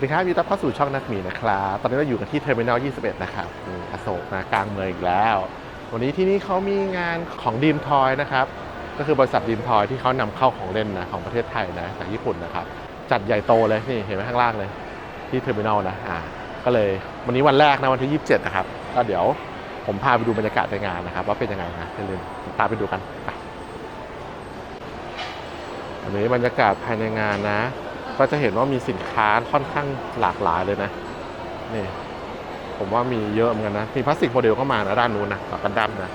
วัสดีครับยินดีต้อนรับเข้าสู่ช่องนักหมีนะครับ ตอนนี้เราอยู่กันที่เทอร์มินอล 21 นะครับอโศกนะกลางเมืองอีกแล้ว วันนี้ที่นี่เขามีงานของดีมทอยนะครับ ก็คือบริษัทดีมทอยที่เขานำเข้าของเล่นนะของประเทศไทยนะจากญี่ปุ่นนะครับ จัดใหญ่โตเลยนี่เห็นไหมข้างล่างเลย ที่เทอร์มินอลนะอ่าก็เลยวันนี้วันแรกนะวันที่ 27 นะครับ ก็เดี๋ยวผมพาไปดูบรรยากาศในงานนะครับ ว่าเป็นยังไงนะอย่าลืมตามไปดูกันไปอันนี้บรรยากาศภายในงานนะ ก็จะเห็นว่ามีสินค้าค่อนข้างหลากหลายเลยนะนี่ผมว่ามีเยอะเหมือนกันนะ มีพลาสติกโมเดลเข้ามานะด้านนู้นนะกับกันดั้มนะ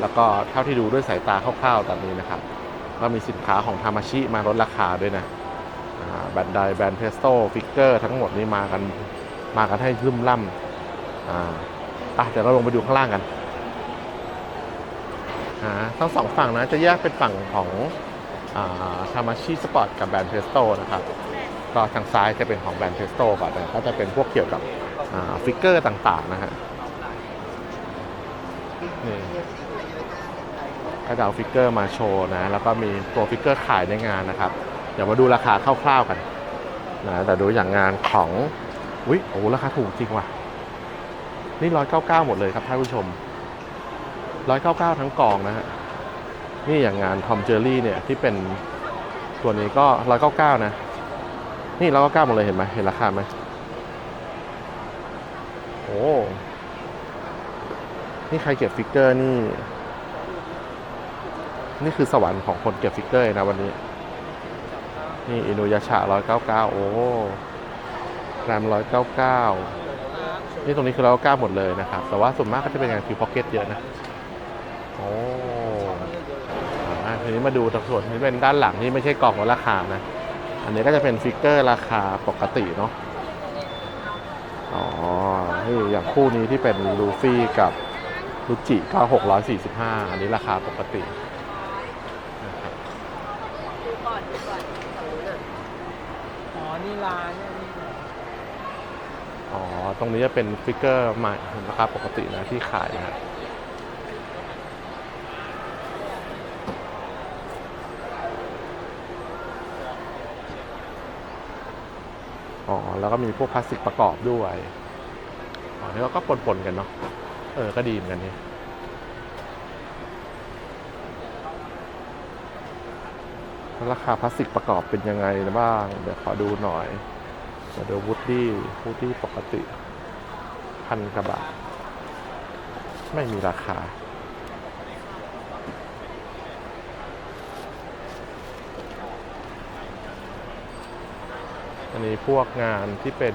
แล้วก็เท่าที่ดูด้วยสายตาคร่าวๆตอนนี้นะครับ ก็มีสินค้าของทามาชิมาลดราคาด้วยนะแบรนด์ไดแบรนด์เพสโต้ฟิกเกอร์ทั้งหมดนี้มากันมากันให้ลุ่มล่ำอ่าอะเดี๋ยวเราลงไปดูข้างล่างกันอ่าทั้งสองฝั่งนะจะแยกเป็นฝั่งของทามาชิสปอร์ตกับแบรนด์เพสโต้นะครับ ก็ทางซ้ายจะเป็นของแบรนด์เพสโตก่อนนะก็จะเป็นพวกเกี่ยวกับฟิกเกอร์ต่างๆนะฮะนี่ก็จะเอาฟิกเกอร์มาโชว์นะ แล้วก็มีตัวฟิกเกอร์ขายในงานนะครับ เดี๋ยวมาดูราคาคร่าวๆกันนะแต่ดูอย่างงานของอุ้ยโอ้ราคาถูกจริงว่ะ นี่ร้อยเก้าเก้าหมดเลยครับท่านผู้ชมร้อยเก้าเก้าทั้งกองนะฮะนี่อย่างงานทอมเจอรี่เนี่ยที่เป็นตัวนี้ก็ร้อยเก้าเก้านะ นี่เราก็กล้าหมดเลยเห็นไหมเห็นราคาไหมโอ้นี่ใครเก็บฟิกเกอร์นี่ นี่คือสวรรค์ของคนเก็บฟิกเกอร์นะวันนี้ นี่อินุยาชะร้อยเก้าเก้าโอ้แรมร้อยเก้าเก้านี่ตรงนี้คือเราก็กล้าหมดเลยนะครับ แต่ว่าส่วนมากก็จะเป็นงานคิวพ็อกเก็ตเยอะนะ โอ้ทีนี้มาดูตรงส่วนที่เป็นด้านหลังที่ไม่ใช่กล่องลดราคานะ อันนี้ก็จะเป็นฟิกเกอร์ราคาปกติเนาะ อ๋อนี่อย่างคู่นี้ที่เป็นลูฟี่กับลูจิก็645 อันนี้ราคาปกตินะครับดูก่อนดูก่อนอ๋อ นี่ร้านเนี่ยนี่อ๋อ ตรงนี้จะเป็นฟิกเกอร์ใหม่ราคาปกตินะที่ขายนะ อ๋อ แล้วก็มีพวกพลาสติกประกอบด้วย อ๋อนี่เราก็ปนๆกันเนาะ เออ ก็ดีเหมือนกันนี่ราคาพลาสติกประกอบเป็นยังไงบ้าง เดี๋ยวขอดูหน่อยมาดูวูดดี้วูดดี้ปกติพันกว่าบาทไม่มีราคา อันนี้พวกงานที่เป็น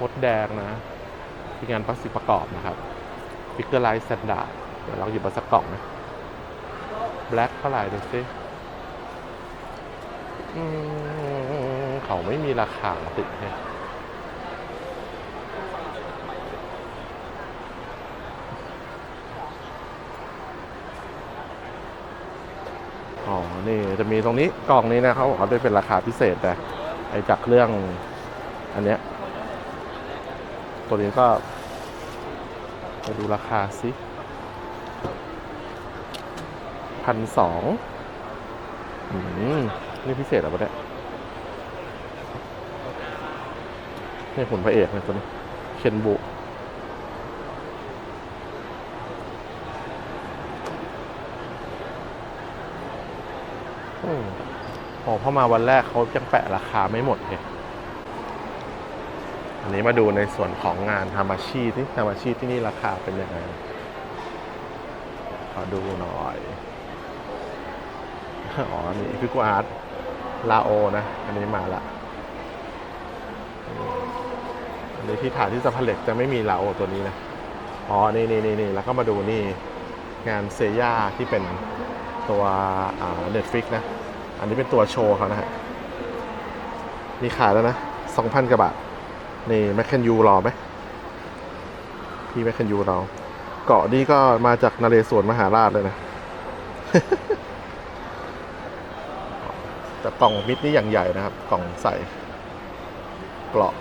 มดแดงนะที่งานพลาสติกประกอบนะครับฟิกเกอร์ไลท์สแตนดาร์ดเดี๋ยวเราหยิบมาสักกล่องนะแบล็คเท่าไหร่ดูสิเขาไม่มีราคาติดเนี่ยอ๋อ นี่จะมีตรงนี้กล่องนี้นะเขาบอกเขาได้เป็นราคาพิเศษแต่ ไอจากเรื่อง อันเนี้ย ตัวนี้ก็ไปดูราคาสิพันสองอืมนี่พิเศษหรอปะเนี่ยนี่หุ่นพระเอกเนะตัวนี้เคนบุ โอ้พอมาวันแรกเขายังแปะราคาไม่หมดเลยอันนี้มาดูในส่วนของงานทามาชีที่ทามาชีที่นี่ราคาเป็นยังไง ขอดูหน่อย อ๋อ นี่พิกวาร์ตลาโอนะ อันนี้มาละอันนี้ที่ฐานที่สะพาเหล็กจะไม่มีลาโอตัวนี้นะ อ๋อนี่นี่นี่นี่แล้วก็มาดูนี่ งานเซย่าที่เป็นตัวเน็ตฟิกนะ อันนี้เป็นตัวโชว์เขานะฮะ มีขายแล้วนะสองพันกว่าบาท นี่แมคเคนยูรอไหม พี่แมคเคนยูราเกาะนี่ก็มาจากนาเรศวรมหาราชเลยนะ แต่กล่องมิดนี่อย่างใหญ่นะครับ กล่องใส่เกราะ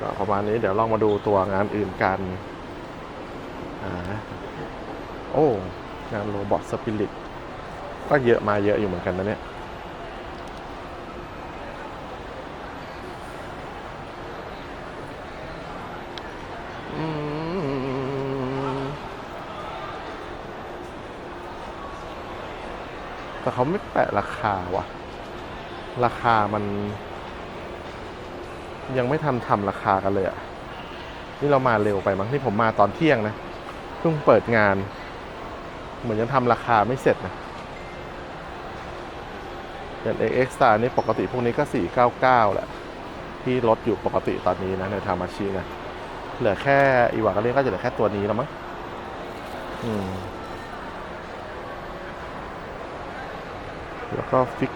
ก็ประมาณนี้เดี๋ยวลองมาดูตัวงานอื่นกัน อ่า โอ้ งานโรบอทสปิริต ก็เยอะมาเยอะอยู่เหมือนกันนะเนี่ยแต่เขาไม่แปะราคาวะราคามัน ยังไม่ทำทำราคากันเลยอะนี่เรามาเร็วไปมั้งที่ผมมาตอนเที่ยงนะ เพิ่งเปิดงาน เหมือนยังทำราคาไม่เสร็จนะ อย่าง X Star นี่ปกติพวกนี้ก็ 499 แหละ ที่ลดอยู่ปกติตอนนี้นะในทามาชินะเหลือแค่อีวากาเล่ก็จะเหลือแค่ตัวนี้แล้วมั้งอืมแล้วก็ฟิก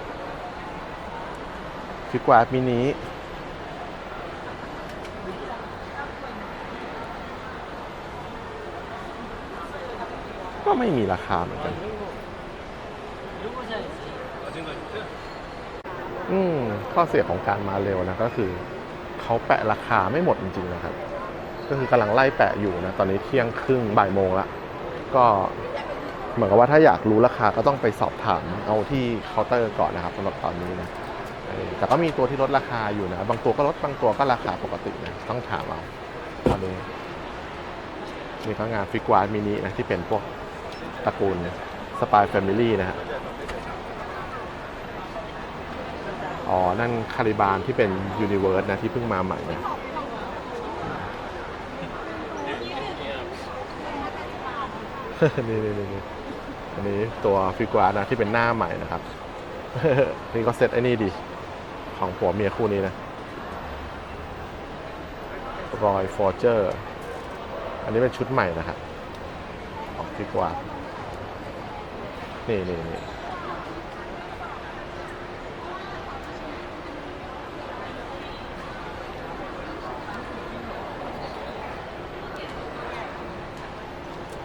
ฟิกวาดมินิก็ไม่มีราคาเหมือนกัน อืมข้อเสียของการมาเร็วนะก็คือเขาแปะราคาไม่หมดจริงๆนะครับ ก็คือกำลังไล่แปะอยู่นะตอนนี้เที่ยงครึ่งบ่ายโมงละก็เหมือนกับว่าถ้าอยากรู้ราคาก็ต้องไปสอบถามเอาที่เคาน์เตอร์ก่อนนะครับสำหรับตอนนี้นะแต่ก็มีตัวที่ลดราคาอยู่นะ บางตัวก็ลดบางตัวก็ราคาปกตินะต้องถามเอาตอนนี้นี่ก็งานฟิกวาร์มินินะที่เป็นพวกตระกูลสปายแฟมิลี่นะฮะ อ๋อ นั่นคาริบานที่เป็นยูนิเวิร์สนะที่เพิ่งมาใหม่นะนี่นี่นี่นี่อันนี้ตัวฟิกวาร์นะที่เป็นหน้าใหม่นะครับ นี่ก็เซตไอ้นี่ดี ของผัวเมียคู่นี้นะรอยฟอร์เจอร์อันนี้เป็นชุดใหม่นะครับของฟิกวาร์นี่นี่นี่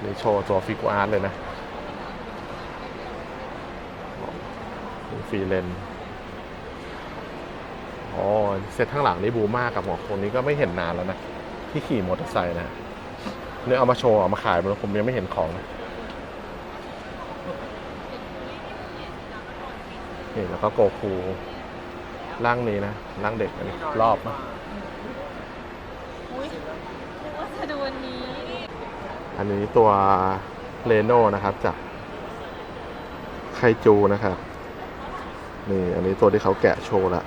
นี่โชว์ตัวฟิกอาร์ตเลยนะฟรีเลนอ๋อเซตข้างหลังนี่บูมากกับหมอคนนี้ก็ไม่เห็นนานแล้วนะ ที่ขี่มอเตอร์ไซค์นะเนี่ยเอามาโชว์ เอามาขายมันผมยังไม่เห็นของนะนี่แล้วก็โกคูร่างนี้นะร่างเด็กอันนี้รอบนะ อุ้ยนึกว่าจะดูวันนี้ อันนี้ตัวเรโน่นะครับจากไคจูนะครับ นี่อันนี้ตัวที่เขาแกะโชว์ละ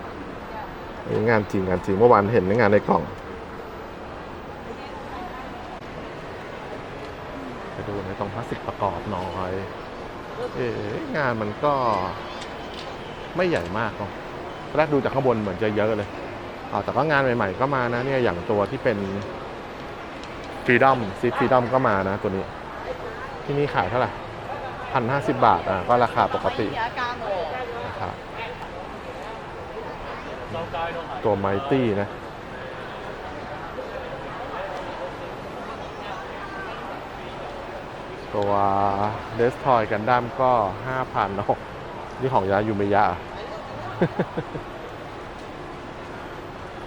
อันนี้งานจริงงานจริงเมื่อวานเห็นในงานในกล่องไปดูในตรงพลาสติกประกอบหน่อย เอ๊งานมันก็ไม่ใหญ่มากเนาะตอนแรกดูจากข้างบนเหมือนจะเยอะเลยอ๋อแต่ก็งานใหม่ ๆ ก็มานะเนี่ยอย่างตัวที่เป็น ฟรีดอมซีฟรีดอมก็มานะตัวนี้ ที่นี่ขายเท่าไหร่พันห้าสิบบาทอะก็ราคาปกตินะครับตัวไมตี้นะตัวเดสทอยกันดั้มก็ห้าพันเนาะนี่ของยายูเมยะ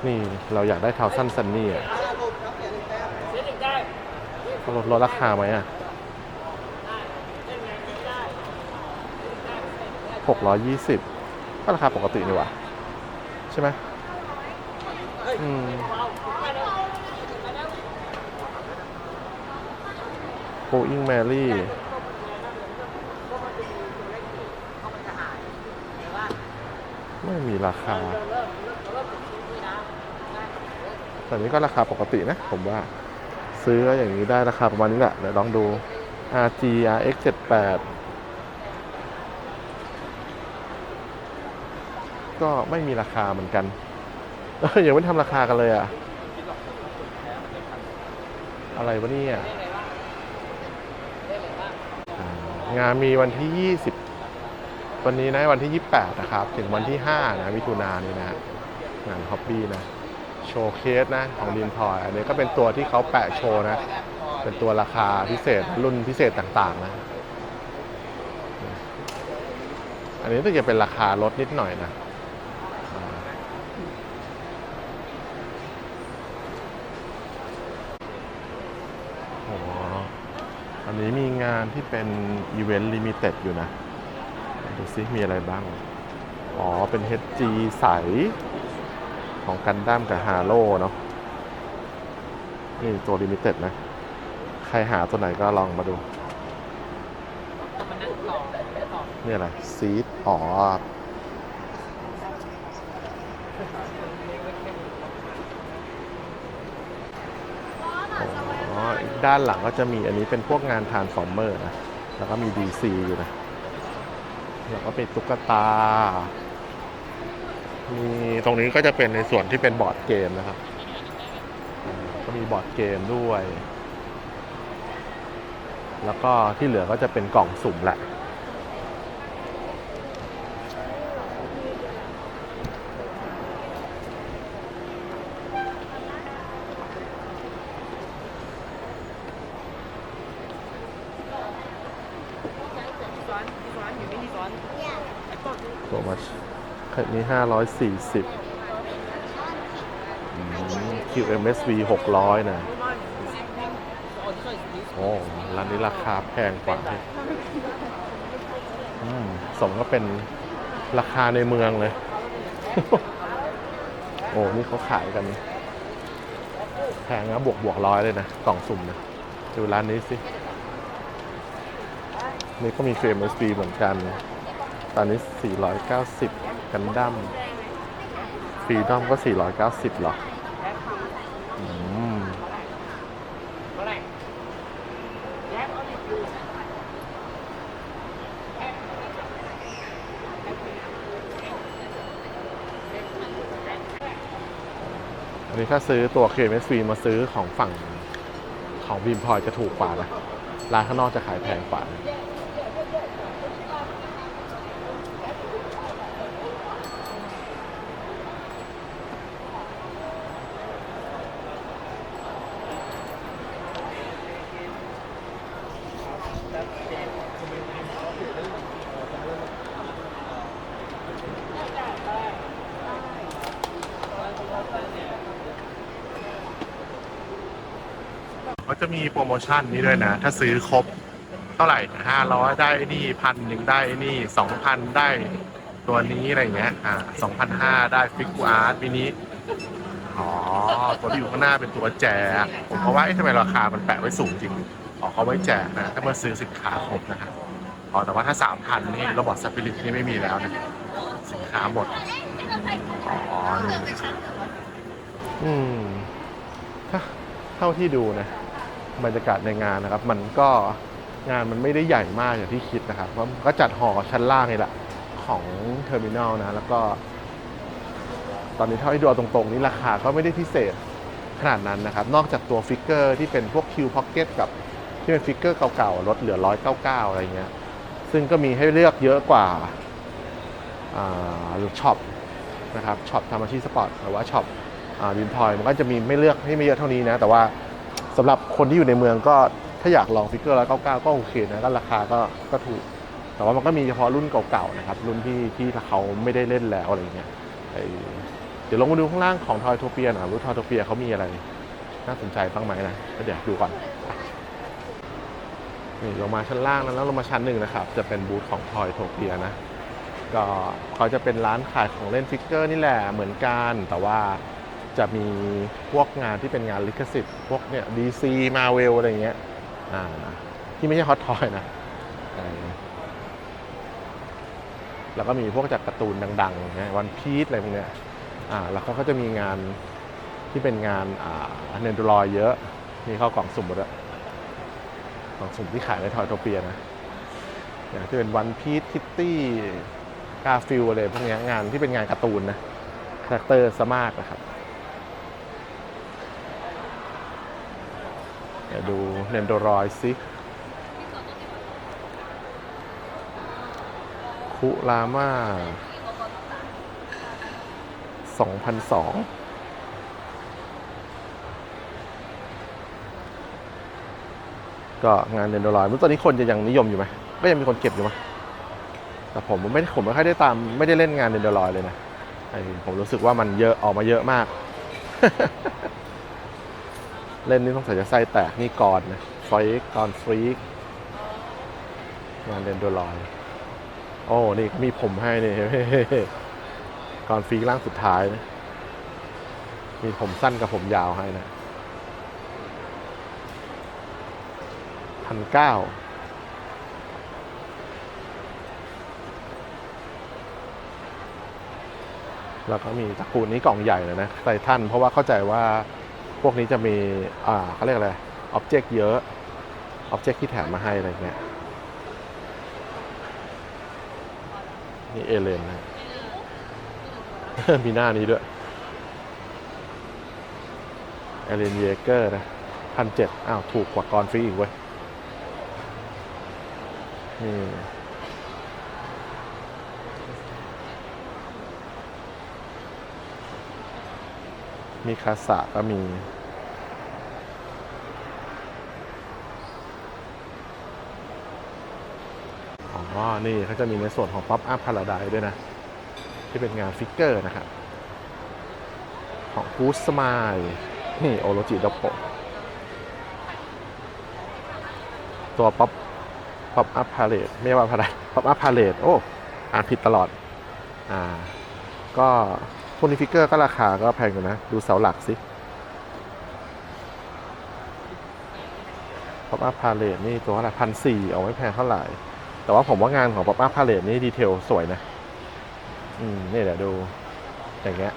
นี่เราอยากได้เทาสั้นซันนี่อะ เขาลดลดราคาไหมอะหกร้อยยี่สิบก็ราคาปกตินี่หว่าใช่ไหมอืมโ o อิงแมรี่ไม่มีราคา แต่นี้ก็ราคาปกตินะ ผมว่า ซื้ออย่างนี้ได้ราคาประมาณนี้แหละ เดี๋ยวลองดู RG RX 78ก็ไม่มีราคาเหมือนกันเอ้ยยังไม่ทำราคากันเลยอะ อะไรวะเนี่ยงานมีวันที่ 20 วันนี้นะวันที่ 28 นะครับ ถึงวันที่ 5 นะมิถุนายนนี้นะงานฮอบบี้นะ โชว์เคสนะของดินทอยอันนี้ก็เป็นตัวที่เขาแปะโชว์นะ เป็นตัวราคาพิเศษรุ่นพิเศษต่างๆนะ อันนี้ต้องจะเป็นราคาลดนิดหน่อยนะโออันนี้มีงานที่เป็นอีเวนต์ลิมิเต็ดอยู่นะ ดูซิมีอะไรบ้าง อ๋อ เป็น HG ใส ของกันดั้มกับฮาโร่เนาะนี่ตัวลิมิเต็ดนะ ใครหาตัวไหนก็ลองมาดู นี่อะไรซีดอ๋ออีกด้านหลังก็จะมีอันนี้เป็นพวกงานทานฟอร์เมอร์นะ แล้วก็มี DC อยู่นะ แล้วก็เป็นตุ๊กตา มีตรงนี้ก็จะเป็นในส่วนที่เป็นบอร์ดเกมนะครับ ก็มีบอร์ดเกมด้วย แล้วก็ที่เหลือก็จะเป็นกล่องสุ่มแหละ ตัวมา คันนี้ห้าร้อยสี่สิบ QMSV หกร้อยนะ โอ้ร้านนี้ราคาแพงกว่าอืมสมก็เป็นราคาในเมืองเลย โอ้ นี่เขาขายกัน แพงนะบวกบวกร้อยเลยนะ กล่องสุ่มนะดูร้านนี้สิ นี่ก็มี QMSV เหมือนกันตอนนี้ 490 กันดั้มฟรีดอมก็ 490หรออันนี้ถ้าซื้อตัว KMSV มาซื้อของฝั่งของบีมพอยจะถูกกว่านะ ร้านข้างนอกจะขายแพงกว่า เขาจะมีโปรโมชั่นนี้ด้วยนะ ถ้าซื้อครบเท่าไหร่ห้าร้อยได้นี่พันหนึ่งได้นี่สองพันได้ตัวนี้อะไรเงี้ย อ่าสองพันห้าได้ฟิกกูอาร์ตมินิอ๋อ ตัวที่อยู่ข้างหน้าเป็นตัวแจกผมก็ว่าเอ๊ะทำไมราคามันแปะไว้สูงจริงอ๋อเขาไว้แจกนะ ถ้าเมื่อซื้อสินค้าครบนะครับอ๋อแต่ว่าถ้าสามพันนี่ระบบสปิริตนี่ไม่มีแล้วนะสินค้าหมดอ๋อนี่อืมเท่าที่ดูนะ บรรยากาศในงานนะครับ มันก็งานมันไม่ได้ใหญ่มากอย่างที่คิดนะครับเพราะก็จัดหอชั้นล่างนี่แหละของเทอร์มินอลนะแล้วก็ ตอนนี้เท่าที่ดูเอาตรงๆ นี่ราคาก็ไม่ได้พิเศษขนาดนั้นนะครับ นอกจากตัวฟิกเกอร์ที่เป็นพวกคิวพ็อกเก็ตกับที่เป็นฟิกเกอร์เก่าๆลดเหลือ 199 อะไรเงี้ย ซึ่งก็มีให้เลือกเยอะกว่าช็อปนะครับช็อปทำอาชีพสปอร์ตหรือว่าช็อปบินทอยมันก็จะมีไม่เลือกให้ไม่เยอะเท่านี้นะ แต่ว่า สำหรับคนที่อยู่ในเมืองก็ถ้าอยากลองฟิกเกอร์ร้อยเก้าเก้าก็โอเคนะก็ราคาก็ก็ถูก แต่ว่ามันก็มีเฉพาะรุ่นเก่าๆนะครับ รุ่นที่ที่เขาไม่ได้เล่นแล้วอะไรเงี้ยเดี๋ยวลงมาดูข้างล่างของทอยโทเปียนะรู้ทอยโทเปียเขามีอะไร น่าสนใจบ้างไหมนะก็เดี๋ยวดูก่อนนี่ลงมาชั้นล่างแล้วแล้วลงมาชั้นหนึ่งนะครับ จะเป็นบูธของทอยโทเปียนะก็เขาจะเป็นร้านขายของเล่นฟิกเกอร์นี่แหละเหมือนกันแต่ว่า จะมีพวกงานที่เป็นงานลิขสิทธิ์ พวกเนี่ยดีซีมาเวลอะไรเงี้ยอ่าที่ไม่ใช่ฮอตทอยนะแล้วก็มีพวกจากการ์ตูนดังๆนะวันพีซอะไรพวกเนี้ยอ่าแล้วเขาก็จะมีงานที่เป็นงานอ่าเนนดรอยเยอะมีเข้ากล่องสุ่มหมดเลยกล่องสุ่มที่ขายในทอยโทเปียนะอย่างที่เป็นวันพีซคิตตี้กาฟิลอะไรพวกเนี้ยงานที่เป็นงานการ์ตูนนะคาแรคเตอร์ซะมากนะครับ ดี๋ยวดูเนนโดรอยซิคุราม่า2002ก็งานเนนโดรอยมื่อตอนนี้คนจะยังนิยมอยู่ไหมก็ยังมีคนเก็บอยู่ไหมแต่ผมไม่ผมไม่ค่อยได้ตามไม่ได้เล่นงานเดนเดรอยเลยนะไอผมรู้สึกว่ามันเยอะออกมาเยอะมาก เล่นนี้ต้องใส่จะไส้แตกนี่ก่อนนะฟรีก่อนฟรีกงานเรนโดลอย โอ้ นี่มีผมให้นี่ก่อนฟรีกล่างสุดท้ายนะมีผมสั้นกับผมยาวให้นะพันเก้าแล้วก็มีตระกูลนี้กล่องใหญ่เลยนะไททันเพราะว่าเข้าใจว่า พวกนี้จะมีอ่าเขาเรียกอะไรอ็อบเจกต์เยอะอ็อบเจกต์ที่แถมมาให้อะไรเงี้ยนี่เอเลนนะมีหน้านี้ด้วยเอเลนเยเกอร์นะพันเจ็ดอ้าว ถูกกว่ากรฟรีอีกเว้ยนี่ มีคาสะก็มี อ๋อ นี่เขาจะมีในส่วนของ Pop Up Paradise ด้วยนะ ที่เป็นงานฟิกเกอร์นะครับ ของ Good Smile นี่ โอโรจิด p โปตัว Pop Pop Up Palette ไม่ว่าอะไร Pop Up Palette โอ้ อ่านผิดตลอด อ่า ก็ พวกนี้ฟิกเกอร์ก็ราคาก็แพงอยู่นะ ดูเสาหลักสิ Pop Up Palette นี่ตัวละพันสี่เอาไม่แพงเท่าไหร่ แต่ว่าผมว่างานของ Pop Up Palette นี่ดีเทลสวยนะ อืม นี่เดี๋ยวดู อย่างเงี้ย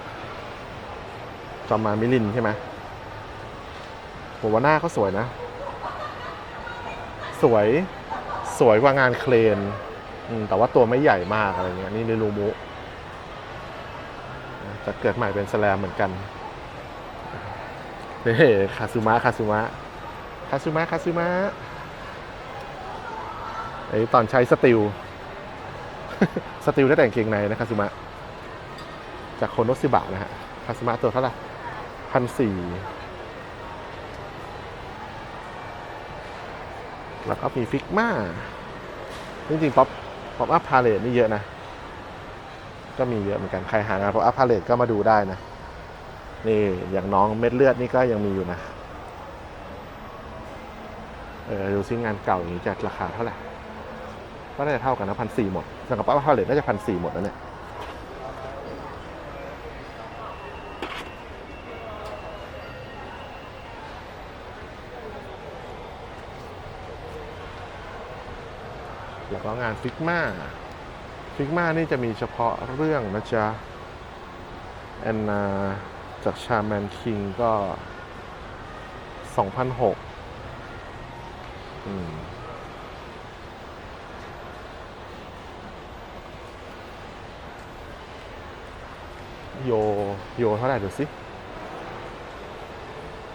จอมมามิลินใช่ไหมผมว่าหน้าเขาสวยนะ สวยสวยกว่างานเคลนอืมแต่ว่าตัวไม่ใหญ่มากอะไรเงี้ยนี่ในรูมุ จะเกิดใหม่เป็นสแลมเหมือนกันเฮ้คาซูมะคาซูมะคาซูมะคาซูมะไอตอนใช้สติล สติลได้แต่งเกงในนะคาซูมะ จากโคโนซิบะนะฮะ คาซูมะตัวเท่าไหร่พันสี่แล้วก็มีฟิกมาจริงๆป๊อปป๊อปอัพพาเลตนี่เยอะนะ ก็มีเยอะเหมือนกัน ใครหางานป๊อปอัพพาเลตก็มาดูได้นะ นี่อย่างน้องเม็ดเลือดนี่ก็ยังมีอยู่นะ เออดูซิงานเก่าอย่างนี้จะราคาเท่าไหร่ ก็น่าจะเท่ากันนะพันสี่หมดสำหรับอปอัพพาเลตน่าจะพันสี่หมดแล้วเนี่ยแล้วก็งานฟิกมา ฟิกมานี่จะมีเฉพาะเรื่องนะจ๊ะ แอนนาจากชาแมนคิงก็ 2,006อืมโย โยเท่าไหร่ดูสิ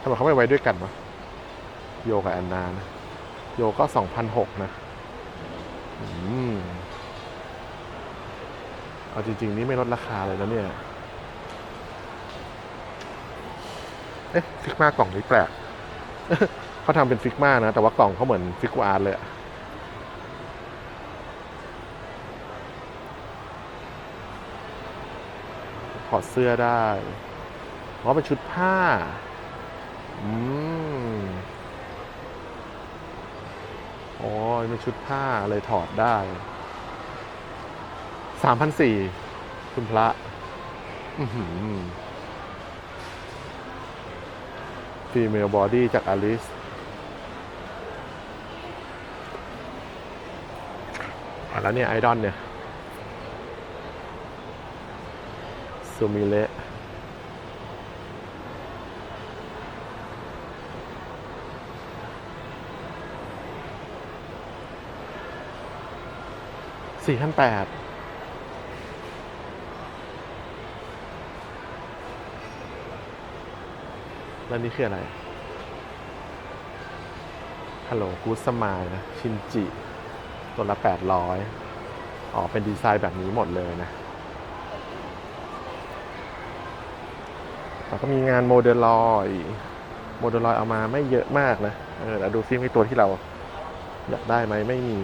ทำไมเขาไม่ไว้ด้วยกันวะโยกับแอนนานะ โยก็ 2,006 นะ อืม เอาจริง ๆ นี่ไม่ลดราคาเลยนะเนี่ย เอ๊ะฟิกมากล่องนี้แปลกเขาทำเป็นฟิกมานะ แต่ว่ากล่องเขาเหมือนฟิกอาร์ตเลยอะถอดเสื้อได้เพราะเป็นชุดผ้า อืมโอ้ยเป็นชุดผ้าเลยถอดได้ สามพันสี่คุณพระ อืฟีเมลบอดี้จากอลิสอะแล้วเนี่ย ไอดอลเนี่ยซูมิเละสี่พันแปด แล้วนี่คืออะไร ฮัลโหลกูสมายนะ ชินจิ ตัวละแปดร้อยอ๋อ เป็นดีไซน์แบบนี้หมดเลยนะแล้วก็มีงานโมเดลลอยโมเดลลอยเอามาไม่เยอะมากนะ เออแล้วดูซิมีตัวที่เราอยากได้ไหมไม่มี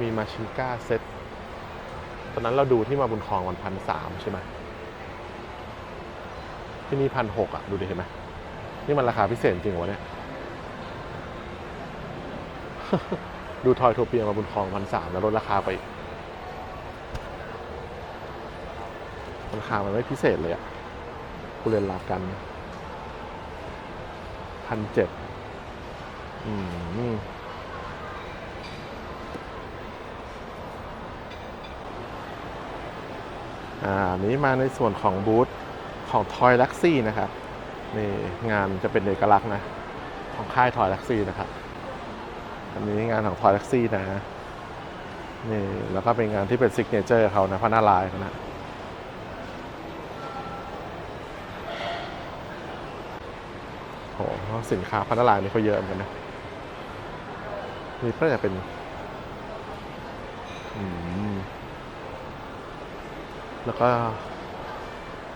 มีมาชิก้าเซ็ตตอนนั้นเราดูที่มาบุญคลองวันพันสามใช่ไหม ที่นี่พันหกอะ ดูดิเห็นไหมนี่มันราคาพิเศษจริงวะเนี่ย ดูทอยโทเปียมาบุญคลองพันสามแล้วลดราคาไปอีกราคามันไม่พิเศษเลยอะกูเรียนลากันพันเจ็ดอืมอ่าอันนี้มาในส่วนของบูธ ของทอยลักซี่นะครับนี่งานจะเป็นเอกลักษณ์นะ ของค่ายทอยลักซี่นะครับ อันนี้งานของทอยลักซี่นะนี่แล้วก็เป็นงานที่เป็นซิกเนเจอร์เขานะพระนาลายณ์เขานะโหสินค้าพันธลายนี่เขาเยอะเหมือนกันนะนี่ก็จะเป็นแล้วก็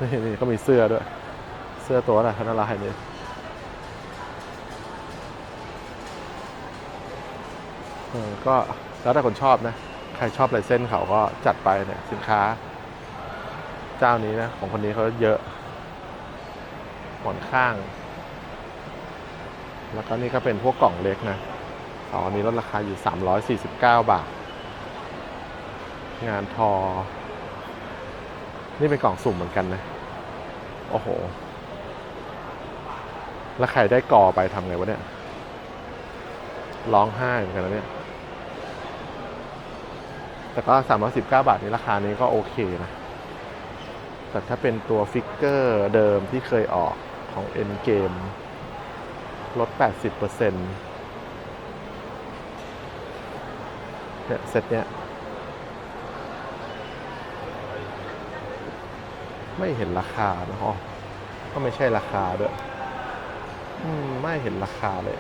นี่นี่ก็มีเสื้อด้วย เสื้อตัวอะไรพันลายนี่ก็แล้วแต่คนชอบนะ ใครชอบลายเส้นเขาก็จัดไปเนี่ยสินค้า เจ้านี้นะ ของคนนี้เขาเยอะหมอนข้าง แล้วก็นี่ก็เป็นพวกกล่องเล็กนะอ๋ออันนี้ลดราคาอยู่ 349 บาท งานทอ นี่เป็นกล่องสุ่มเหมือนกันนะ โอ้โห แล้วใครได้กอไปทำไงวะเนี่ย ร้องไห้เหมือนกันนะเนี่ย แต่ก็319บเก้าบาทในราคานี้ก็โอเคนะ แต่ถ้าเป็นตัวฟิกเกอร์เดิมที่เคยออกของ Endgame ลด 80%เนี่ยเซตเนี้ย ไม่เห็นราคานะอ๋อก็ไม่ใช่ราคาด้วยมไม่เห็นราคาเลย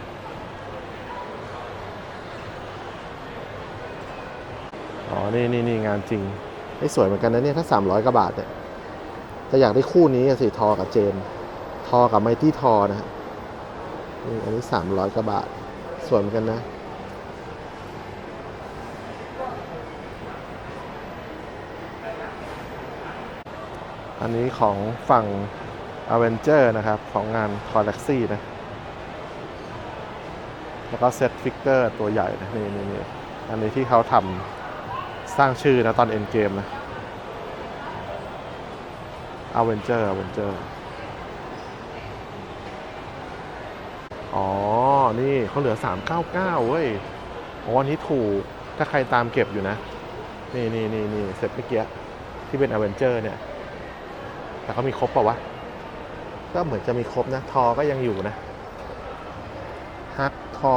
อ๋อ นี่นี่นี่งานจริงไอ้สวยเหมือนกันนะเนี่ย ถ้า 300กว่าบาทเนี่ยจะอยากได้คู่นี้สิทอกับเจน ทอกับไมตี้ทอนะฮะนี่อันนี้ 300กว่าบาท สวยเหมือนกันนะ อันนี้ของฝั่ง a v e n g e r นะครับ ของงาน c o l l e x y นะ แล้วก็เซตฟิกเกอร์ตัวใหญ่นะนี่นี่นี่อันนี้ที่เขาทำสร้างชื่อนะ ตอนเอ็นเกมนะ a v e n g e r a v e n g e r อ๋อ นี่เขาเหลือ 399 เว้ยอ๋ออันนี้ถูก ถ้าใครตามเก็บอยู่นะ นี่นี่นี่นี่เซตเมื่อกี้ที่เป็น a v e n g e r เนี่ย แต่เขามีครบป่าวะ ก็เหมือนจะมีครบนะ ทอก็ยังอยู่นะ ฮักทอ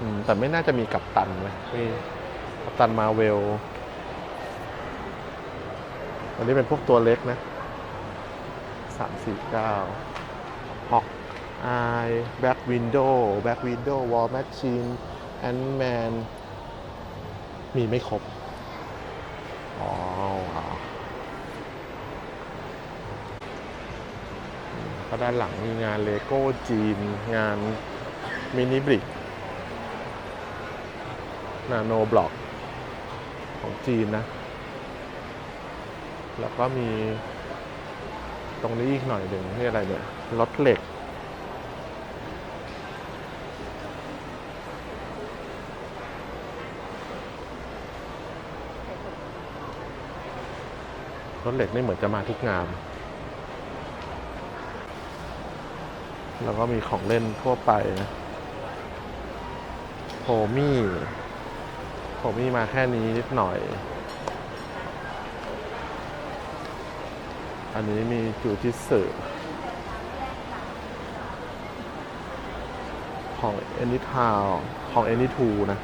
อืมแต่ไม่น่าจะมีกัปตันนะมีกัปตันมาเวล อันนี้เป็นพวกตัวเล็กนะสามสี่เก้าฮอกอแบ็กวินโดว์แบ็กวินโดว์วอลแมชชีนแอนด์แมนมีไม่ครบ อ๋อว้าว ก็ด้านหลังมีงานเลโก้จีน งานมินิบริกนาโนบล็อกของจีนนะ แล้วก็มีตรงนี้อีกหน่อยหนึ่งนี่อะไรเนี่ยรถเหล็ก รถเหล็กนี่เหมือนจะมาทุกงาน แล้วก็มีของเล่นทั่วไปนะโฮมี่โฮมี่มาแค่นี้นิดหน่อย อันนี้มีจูจิสึของ Anytown ของ Anytoo นะ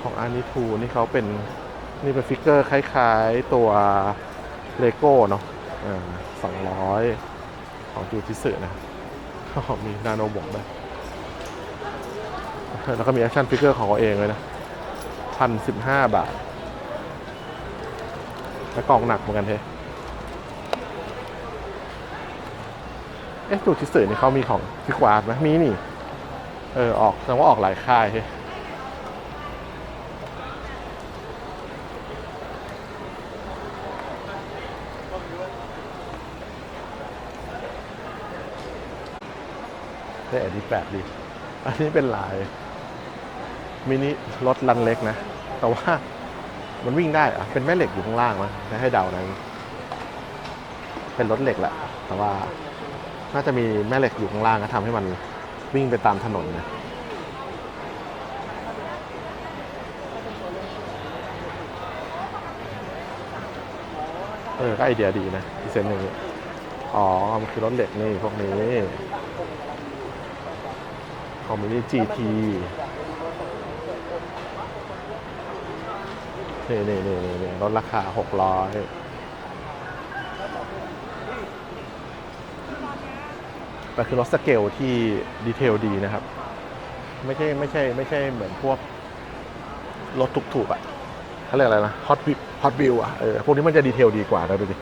ของ Anytoo นี่เขาเป็น นี่เป็นฟิกเกอร์คล้ายๆตัวเลโก้เนาะ สองร้อยของจูจิสึนะมีนาโนบกด้วยแล้วก็มีแอคชั่นฟิกเกอร์ของเขาเองเลยนะพันสิบห้าบาท แล้วกล่องหนักเหมือนกันเทเอ๊ะจูจิสึนี่เขามีของฟิกวาร์ดไหมมีนี่ เออ ออกแสดงว่าออกหลายค่ายเฮ้ ได้อดีตแปลดีอันนี้เป็นลายมินิรถลันเล็กนะ แต่ว่ามันวิ่งได้อะเป็นแม่เหล็กอยู่ข้างล่างมั้งให้เดานะเป็นรถเหล็กแหละแต่ว่าน่าจะมีแม่เหล็กอยู่ข้างล่างนะทำให้มันวิ่งไปตามถนนนะเออก็ไอเดียดีนะอีเซนหนึ่งอ๋อ มันคือรถเหล็กนี่พวกนี้ ของมินิ GT นี่นี่นี่นี่นี่ลดราคา 600แต่คือรถสเกลที่ดีเทลดีนะครับ ไม่ใช่ไม่ใช่ไม่ใช่เหมือนพวกรถถูกๆอะเขาเรียกอะไรนะฮอตวิฮอตวิวอะเออพวกนี้มันจะดีเทลดีกว่านะดูดิ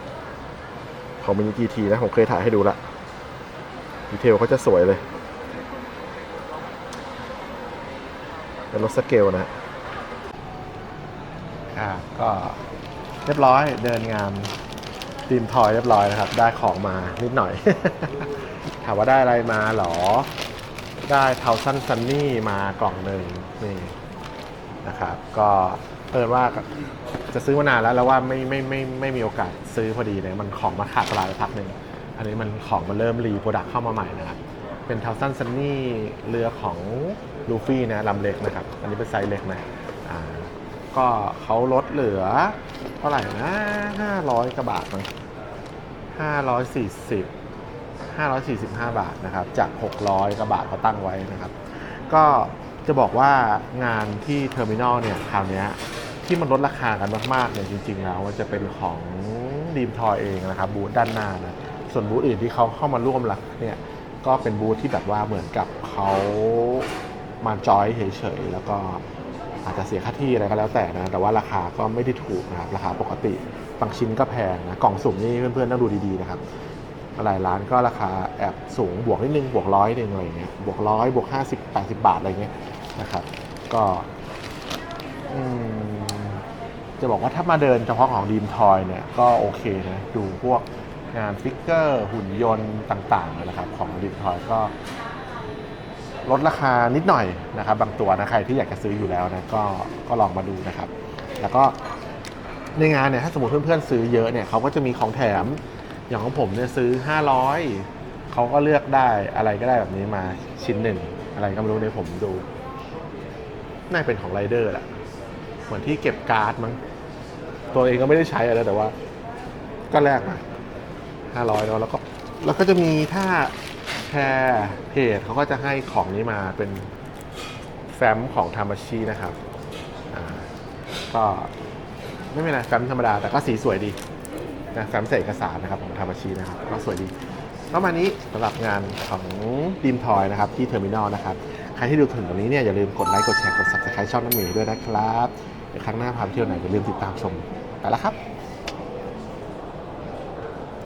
ของมินิ GT นะ ผมเคยถ่ายให้ดูละดีเทลเขาจะสวยเลย เป็นรถสเกลนะอ่าก็เรียบร้อยเดินงานทีมทอยเรียบร้อยนะครับ ได้ของมานิดหน่อย ถามว่าได้อะไรมาเหรอ ได้เทาสั้นซันนี่มากล่องหนึ่งนี่นะครับ ก็เปิดว่าจะซื้อมานานแล้วแล้วว่าไม่ไม่ไม่ไม่มีโอกาสซื้อพอดีเนี่ยมันของมาขาดตลาดไปพักหนึ่งอันนี้มันของมันเริ่มรีโปรดักต์เข้ามาใหม่นะครับ เป็นเทาสันซันนี่เรือของลูฟี่นะลำเล็กนะครับ อันนี้เป็นไซส์เล็กนะอ่าก็เขาลดเหลือ เท่าไหร่นะ500กว่าบาทมั้ง540 545บาทนะครับ จาก600กว่าบาทเขาตั้งไว้นะครับ ก็จะบอกว่างานที่เทอร์มินอลเนี่ยคราวนี้ที่มันลดราคากันมากๆเนี่ยจริง ๆ แล้วมันจะเป็นของดีมทอยเองนะครับบูธด้านหน้านะส่วนบูธอื่นที่เขาเข้ามาร่วมรักเนี่ย ก็เป็นบูธที่แบบว่าเหมือนกับเขามาจอยเฉยๆแล้วก็อาจจะเสียค่าที่อะไรก็แล้วแต่นะ แต่ว่าราคาก็ไม่ได้ถูกนะครับ ราคาปกติ บางชิ้นก็แพงนะ กล่องสุ่มนี่เพื่อนๆต้องดูดีๆนะครับ หลายร้านก็ราคาแอบสูงบวกนิดนึง บวกร้อยนึงอะไรเงี้ย บวกร้อยบวกห้าสิบแปดสิบาทอะไรเงี้ยนะครับ ก็จะบอกว่าถ้ามาเดินเฉพาะของดีมทอยเนี่ยก็โอเคนะ ดูพวก งานฟิกเกอร์ หุ่นยนต์ต่างๆนะครับของดีมทอยก็ลดราคานิดหน่อยนะครับ บางตัวนะใครที่อยากจะซื้ออยู่แล้วนะก็ก็ลองมาดูนะครับ แล้วก็ในงานเนี่ยถ้าสมมติเพื่อนๆซื้อเยอะเนี่ยเขาก็จะมีของแถมอย่างของผมเนี่ยซื้อ 500 เขาก็เลือกได้อะไรก็ได้แบบนี้มาชิ้นหนึ่ง อะไรก็ไม่รู้ในผมดูน่าเป็นของไรเดอร์แหละเหมือนที่เก็บการ์ดมั้งตัวเองก็ไม่ได้ใช้อะไรแต่ว่า ก็แลกมา 500แล้วแล้วก็แล้วก็จะมีถ้าแชร์เพจเขาก็จะให้ของนี้มาเป็นแฟ้มของทามาชีนะครับอ่าก็ไม่เป็นไรแฟ้มธรรมดาแต่ก็สีสวยดีนะแฟ้มใส่เอกสารนะครับของทามาชีนะครับก็สวยดีประมานี้สำหรับงานของดีมทอยนะครับที่เทอร์มินอลนะครับใครที่ดูถึงตรงนี้เนี่ยอย่าลืมกดไลค์กดแชร์กด subscribe ช่องน้ำหมีด้วยนะครับเดี๋ยวครั้งหน้าพาไปเที่ยวไหนอย่าลืมติดตามชมไปแล้วครับ